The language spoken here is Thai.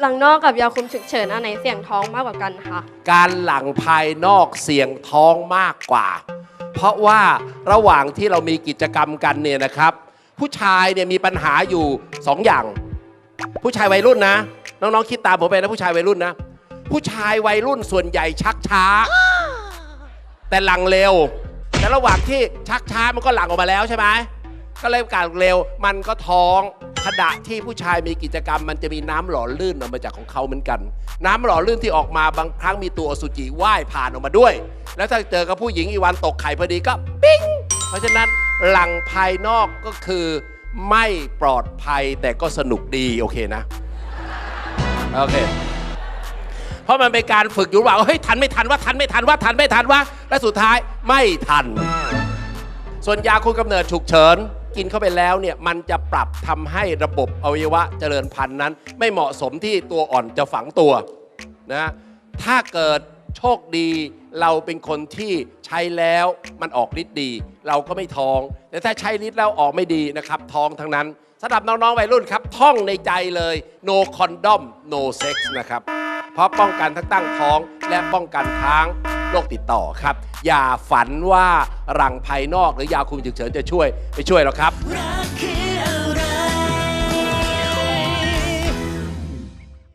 หลังนอกกับยาคุมฉุกเฉินอันไหนเสี่ยงท้องมากกว่ากันคะ การหลังภายนอกเสี่ยงท้องมากกว่า เพราะว่าระหว่างที่เรามีกิจกรรมกันเนี่ยนะครับ ผู้ชายเนี่ยมีปัญหาอยู่สองอย่าง ผู้ชายวัยรุ่นนะ น้องๆคิดตามผมไปนะผู้ชายวัยรุ่นนะ ผู้ชายวัยรุ่นส่วนใหญ่ชักช้า แต่หลังเร็ว แต่ระหว่างที่ชักช้ามันก็หลังออกมาแล้วใช่ไหมก็เลยการเร็วมันก็ท้อง ขณะที่ผู้ชายมีกิจกรรม มันจะมีน้ำหล่อลื่นออกมาจากของเขาเหมือนกัน น้ำหล่อลื่นที่ออกมาบางครั้งมีตัวอสุจิว่ายผ่านออกมาด้วย แล้วถ้าเจอกับผู้หญิงอีวันตกไข่พอดีก็ปิ้งเพราะฉะนั้นหลังภายนอกก็คือไม่ปลอดภัยแต่ก็สนุกดีโอเคนะโอเคเพราะมันเป็นการฝึกอยู่ว่าเฮ้ยทันไม่ทันว่าทันไม่ทันว่าทันไม่ทันว่าและสุดท้ายไม่ทัน ส่วนยาคุมกำเนิดฉุกเฉิน กินเข้าไปแล้วเนี่ยมันจะปรับทำให้ระบบอวัยวะเจริญพันธุ์นั้น ไม่เหมาะสมที่ตัวอ่อนจะฝังตัวนะถ้าเกิดโชคดีเราเป็นคนที่ใช้แล้วมันออกฤทธิ์ดี เราก็ไม่ท้อง แต่ถ้าใช้ฤทธิ์แล้วออกไม่ดีนะครับท้องทั้งนั้นสำหรับน้อง ๆ วัยรุ่นครับ ท่องในใจเลย no condom no sex นะครับ เพราะป้องกันทั้งตั้งท้องและป้องกันทั้ง โรคติดต่อครับ อย่าฝันว่ารังภายนอกหรือยาคุมฉุกเฉินจะช่วยไม่ช่วยหรอกครับ